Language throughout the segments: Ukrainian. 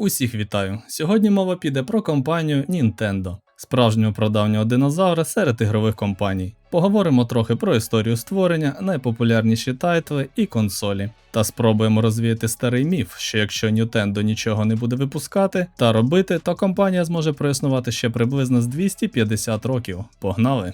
Усіх вітаю! Сьогодні мова піде про компанію Nintendo, справжнього прадавнього динозавра серед ігрових компаній. Поговоримо трохи про історію створення, найпопулярніші тайтли і консолі. Та спробуємо розвіяти старий міф, що якщо Nintendo нічого не буде випускати та робити, то компанія зможе проіснувати ще приблизно з 250 років. Погнали!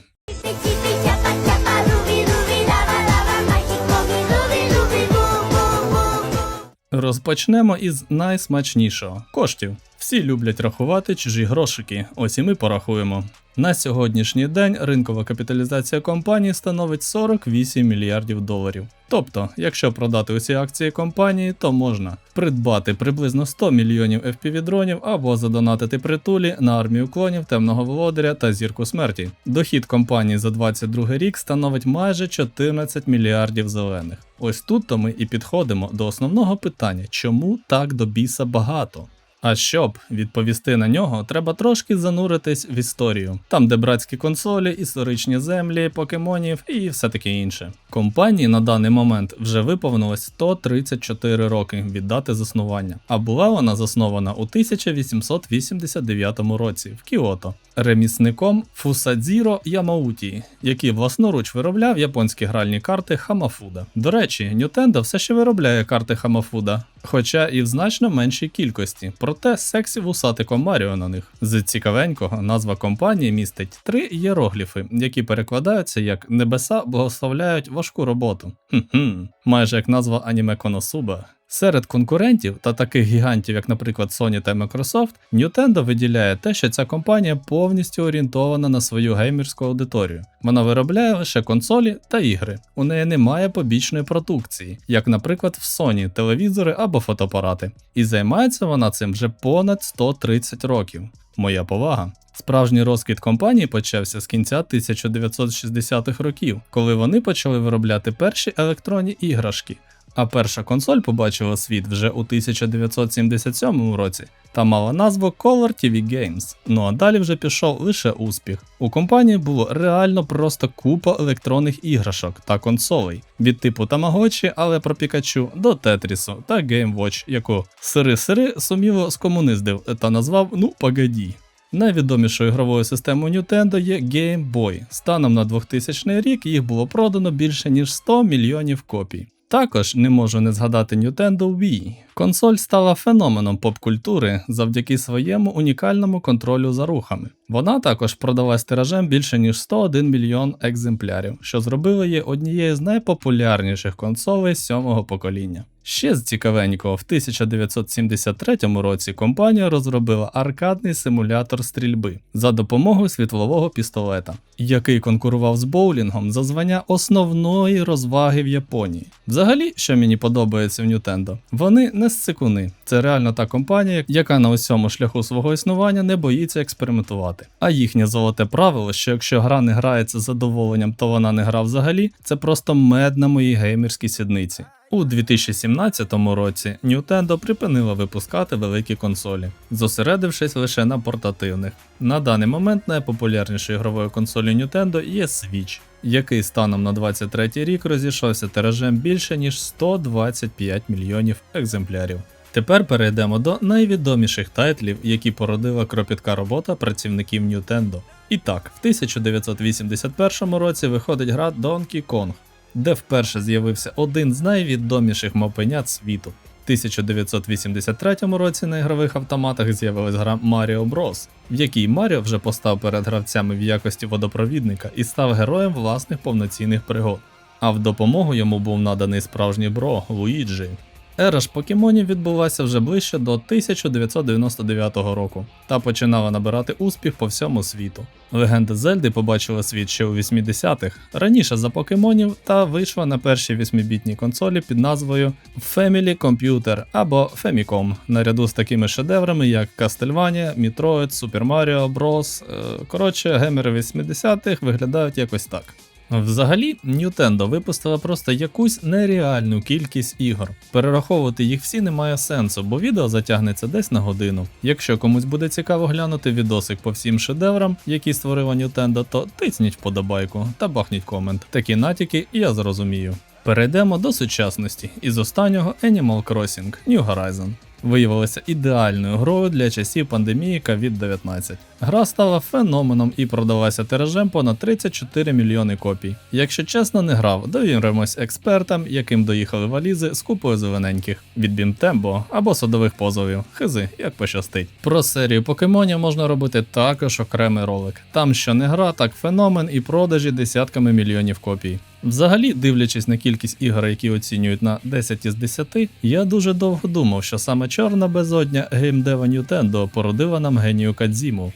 Розпочнемо із найсмачнішого коштів. Всі люблять рахувати чужі грошики, ось і ми порахуємо. На сьогоднішній день ринкова капіталізація компанії становить 48 мільярдів доларів. Тобто, якщо продати усі акції компанії, то можна придбати приблизно 100 мільйонів FPV-дронів або задонатити притулі на армію клонів темного володаря та зірку смерті. Дохід компанії за 22 рік становить майже 14 мільярдів зелених. Ось тут то ми і підходимо до основного питання, чому так до біса багато? А щоб відповісти на нього, треба трошки зануритись в історію, там де братські консолі, історичні землі, покемонів і все таке інше. Компанії на даний момент вже виповнилось 134 роки від дати заснування, а була вона заснована у 1889 році в Кіото ремісником Фусадзіро Ямауті, який власноруч виробляв японські гральні карти Хамафуда. До речі, Nintendo все ще виробляє карти Хамафуда, хоча і в значно меншій кількості, проте сексі вусатиком Маріо на них. З цікавенького назва компанії містить три єрогліфи, які перекладаються як небеса благословляють важку роботу. Хм-хм, майже як назва аніме Коносуба. Серед конкурентів та таких гігантів, як, наприклад, Sony та Microsoft, Nintendo виділяє те, що ця компанія повністю орієнтована на свою геймерську аудиторію. Вона виробляє лише консолі та ігри. У неї немає побічної продукції, як, наприклад, в Sony телевізори або фотоапарати. І займається вона цим вже понад 130 років. Моя повага. Справжній розквіт компанії почався з кінця 1960-х років, коли вони почали виробляти перші електронні іграшки. А перша консоль побачила світ вже у 1977 році та мала назву Color TV Games. Ну а далі вже пішов лише успіх. У компанії було реально просто купа електронних іграшок та консолей від типу Тамагочі, але про Пікачу до Тетрісу та Game Watch, яку сири-сири суміло скомуниздив та назвав Ну погоді. Найвідомішою ігровою системою Nintendo є Game Boy. Станом на 2000 рік їх було продано більше ніж 100 мільйонів копій. Також не можу не згадати Nintendo Wii. Консоль стала феноменом поп-культури завдяки своєму унікальному контролю за рухами. Вона також продалась тиражем більше ніж 101 мільйон екземплярів, що зробило її однією з найпопулярніших консолей сьомого покоління. Ще з цікавенького, в 1973 році компанія розробила аркадний симулятор стрільби за допомогою світлового пістолета, який конкурував з боулінгом за звання основної розваги в Японії. Взагалі, що мені подобається в Nintendo, вони не сцикуни. Це реально та компанія, яка на усьому шляху свого існування не боїться експериментувати. А їхнє золоте правило, що якщо гра не грається з задоволенням, то вона не гра взагалі, це просто мед на моїй геймерській сідниці. У 2017 році Nintendo припинила випускати великі консолі, зосередившись лише на портативних. На даний момент найпопулярнішою ігровою консолі Nintendo є Switch, який станом на 23 рік розійшовся тиражем більше ніж 125 мільйонів екземплярів. Тепер перейдемо до найвідоміших тайтлів, які породила кропітка робота працівників Nintendo. І так, в 1981 році виходить гра Donkey Kong, де вперше з'явився один з найвідоміших мопенят світу. В 1983 році на ігрових автоматах з'явилась гра Mario Bros, в якій Маріо вже постав перед гравцями в якості водопровідника і став героєм власних повноцінних пригод. А в допомогу йому був наданий справжній бро Луїджі. Ера ж покемонів відбулася вже ближче до 1999 року та починала набирати успіх по всьому світу. Легенда Зельди побачила світ ще у 80-х, раніше за покемонів та вийшла на першій 8-бітній консолі під назвою Family Computer або Famicom, наряду з такими шедеврами, як Castlevania, Metroid, Super Mario Bros. Е, Коротше, геймери 80-х виглядають якось так. Взагалі, Nintendo випустила просто якусь нереальну кількість ігор. Перераховувати їх всі немає сенсу, бо відео затягнеться десь на годину. Якщо комусь буде цікаво глянути відосик по всім шедеврам, які створила Nintendo, то тисніть вподобайку та бахніть комент. Такі натяки я зрозумію. Перейдемо до сучасності із останнього Animal Crossing New Horizon. Виявилася ідеальною грою для часів пандемії COVID-19. Гра стала феноменом і продалася тиражем понад 34 мільйони копій. Якщо чесно, не грав, довіримось експертам, яким доїхали валізи з купою зелененьких від Бімтембо або садових позовів. Хизи, як пощастить. Про серію покемонів можна робити також окремий ролик. Там що не гра, так феномен і продажі десятками мільйонів копій. Взагалі, дивлячись на кількість ігор, які оцінюють на 10 із 10, я дуже довго думав, що саме чорна безодня геймдева Nintendo породила нам генію Кадзіму.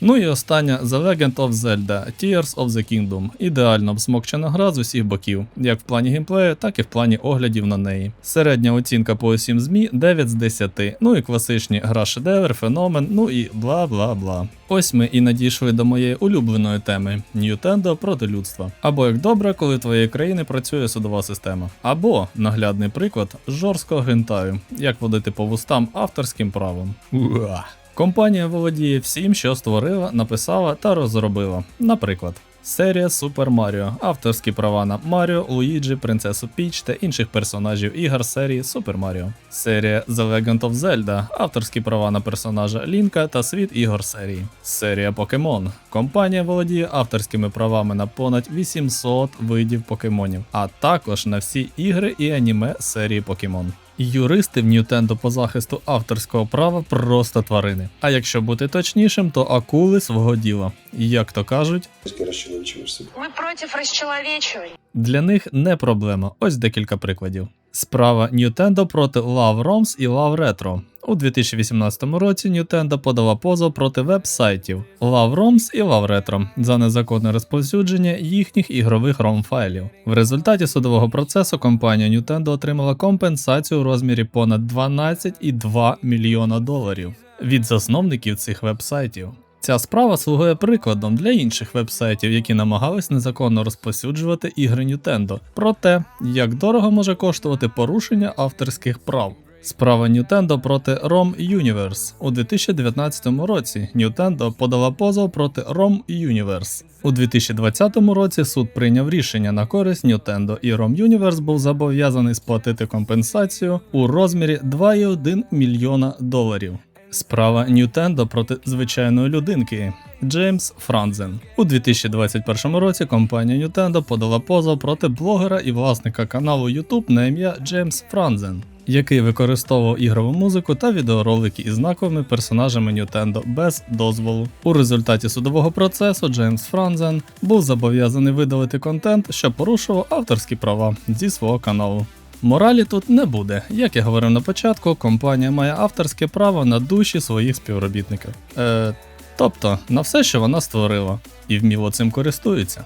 Ну і остання The Legend of Zelda Tears of the Kingdom. Ідеально обсмокчена гра з усіх боків, як в плані геймплею, так і в плані оглядів на неї. Середня оцінка по усім ЗМІ 9 з 10. Ну і класичні гра шедевр, феномен, ну і бла бла бла. Ось ми і надійшли до моєї улюбленої теми Nintendo проти людства. Або як добре, коли твоєї країни працює судова система. Або наглядний приклад жорсткого гентаю, як водити по вустам авторським правом. Уа. Компанія володіє всім, що створила, написала та розробила. Наприклад, серія Super Mario, авторські права на Маріо, Луїджі, Принцесу Піч та інших персонажів ігор серії Super Mario. Серія The Legend of Zelda, авторські права на персонажа Лінка та світ ігор серії. Серія Покемон. Компанія володіє авторськими правами на понад 800 видів покемонів, а також на всі ігри і аніме серії Покемон. Юристи в нютендо по захисту авторського права просто тварини. А якщо бути точнішим, то акули свого діла. Як то кажуть, Ми проти против расчеловечивания. Для них не проблема. Ось декілька прикладів. Справа Nintendo проти Love ROMs і Love Retro. У 2018 році Nintendo подала позов проти веб-сайтів Love ROMs і Love Retro за незаконне розповсюдження їхніх ігрових ROM файлів. В результаті судового процесу компанія Nintendo отримала компенсацію у розмірі понад 12,2 мільйона доларів від засновників цих веб-сайтів. Ця справа слугує прикладом для інших веб-сайтів, які намагались незаконно розповсюджувати ігри Nintendo, про те, як дорого може коштувати порушення авторських прав. Справа Nintendo проти ROM Universe. У 2019 році Nintendo подала позов проти ROM Universe. У 2020 році суд прийняв рішення на користь Nintendo, і ROM Universe був зобов'язаний сплатити компенсацію у розмірі 2,1 мільйона доларів. Справа Nintendo проти звичайної людинки Джеймс Франзен. У 2021 році компанія Nintendo подала позов проти блогера і власника каналу YouTube на ім'я Джеймс Франзен, який використовував ігрову музику та відеоролики із знаковими персонажами Nintendo без дозволу. У результаті судового процесу Джеймс Франзен був зобов'язаний видалити контент, що порушував авторські права зі свого каналу. Моралі тут не буде. Як я говорив на початку, компанія має авторське право на душі своїх співробітників. Е, тобто на все, що вона створила, і вміло цим користується.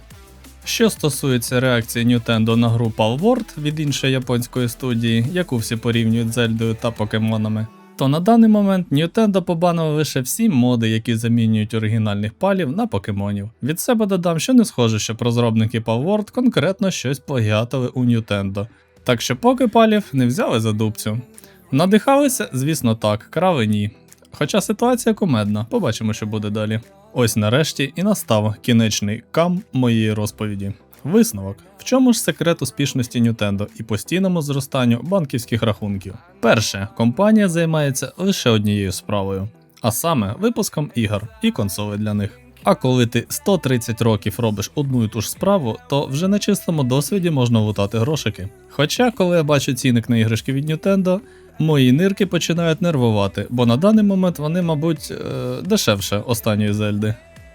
Що стосується реакції Nintendo на гру Palworld від іншої японської студії, яку всі порівнюють Зельдою та покемонами, то на даний момент Nintendo побанили лише всі моди, які замінюють оригінальних палів на покемонів. Від себе додам, що не схоже, щоб розробники Palworld конкретно щось плагіатили у Nintendo. Так що поки палів не взяли за дубцю. Надихалися, звісно, так, крави ні. Хоча ситуація кумедна, побачимо, що буде далі. Ось нарешті і настав кінечний кам моєї розповіді. Висновок: в чому ж секрет успішності Nintendo і постійному зростанню банківських рахунків? Перше, компанія займається лише однією справою, а саме випуском ігор і консолей для них. А коли ти 130 років робиш одну і ту ж справу, то вже на чистому досвіді можна лутати грошики. Хоча, коли я бачу ціник на іграшки від Nintendo, мої нирки починають нервувати, бо на даний момент вони, мабуть, е, дешевше останньої зельди.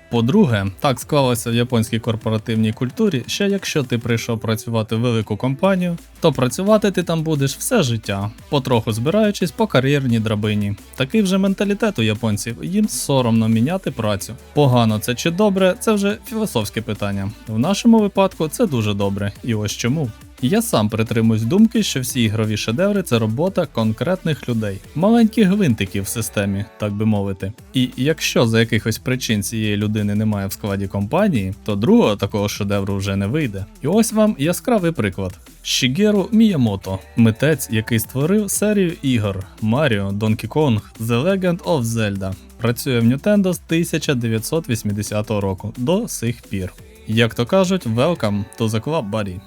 По-друге, так склалося в японській корпоративній культурі, що якщо ти прийшов працювати в велику компанію, то працювати ти там будеш все життя, потроху збираючись по кар'єрній драбині. Такий вже менталітет у японців, їм соромно міняти працю. Погано це чи добре, це вже філософське питання. В нашому випадку це дуже добре, і ось чому. Я сам притримуюсь думки, що всі ігрові шедеври це робота конкретних людей, маленьких гвинтиків в системі, так би мовити. І якщо за якихось причин цієї людини немає в складі компанії, то другого такого шедевру вже не вийде. І ось вам яскравий приклад. Шігеру Міямото, митець, який створив серію ігор Mario, Donkey Kong, The Legend of Zelda, працює в Nintendo з 1980 року до сих пір. Як то кажуть, welcome to the club, buddy.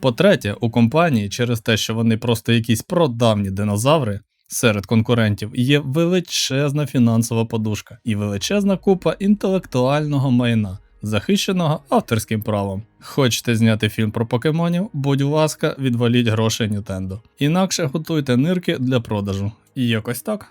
По-третє, у компанії через те, що вони просто якісь продавні динозаври, Серед конкурентів є величезна фінансова подушка і величезна купа інтелектуального майна, захищеного авторським правом. Хочете зняти фільм про покемонів? Будь ласка, відваліть гроші Nintendo. Інакше готуйте нирки для продажу. І якось так.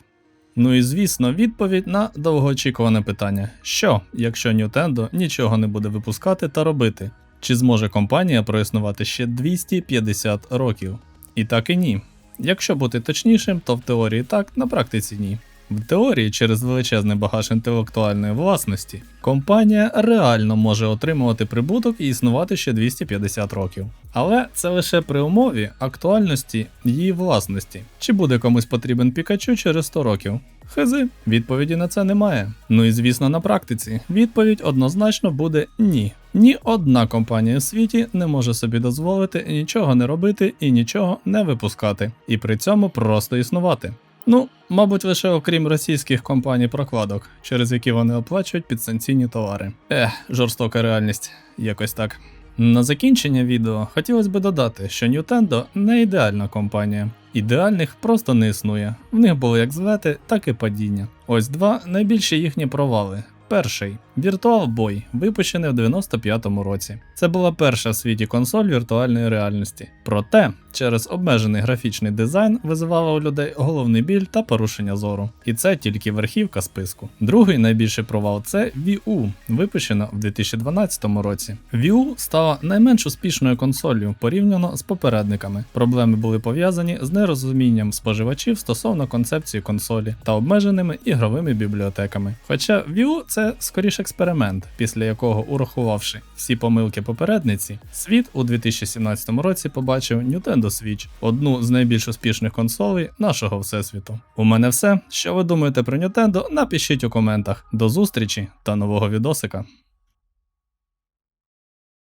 Ну і звісно, відповідь на довгоочікуване питання: що, якщо Nintendo нічого не буде випускати та робити? Чи зможе компанія проіснувати ще 250 років? І так і ні. Якщо бути точнішим, то в теорії так, на практиці ні. В теорії, через величезний багаж інтелектуальної власності, компанія реально може отримувати прибуток і існувати ще 250 років. Але це лише при умові актуальності її власності. Чи буде комусь потрібен Пікачу через 100 років? Хизи, відповіді на це немає. Ну і звісно, на практиці відповідь однозначно буде ні. Ні одна компанія у світі не може собі дозволити нічого не робити і нічого не випускати, і при цьому просто існувати. Ну, мабуть, лише окрім російських компаній прокладок, через які вони оплачують підсанкційні товари. Ех, жорстока реальність, якось так. На закінчення відео хотілося б додати, що Nintendo не ідеальна компанія. Ідеальних просто не існує. В них були як злети, так і падіння. Ось два найбільші їхні провали. Перший Virtual Boy, випущений в 95-му році. Це була перша в світі консоль віртуальної реальності. Проте, через обмежений графічний дизайн визивала у людей головний біль та порушення зору. І це тільки верхівка списку. Другий найбільший провал це Wii випущена в 2012 році. Wii U стала найменш успішною консолью порівняно з попередниками. Проблеми були пов'язані з нерозумінням споживачів стосовно концепції консолі та обмеженими ігровими бібліотеками. Хоча Wii U це скоріше експеримент, після якого, урахувавши всі помилки попередниці, світ у 2017 році побачив Nintendo Switch, одну з найбільш успішних консолей нашого всесвіту. У мене все. Що ви думаєте про Nintendo? Напишіть у коментах. До зустрічі та нового відосика.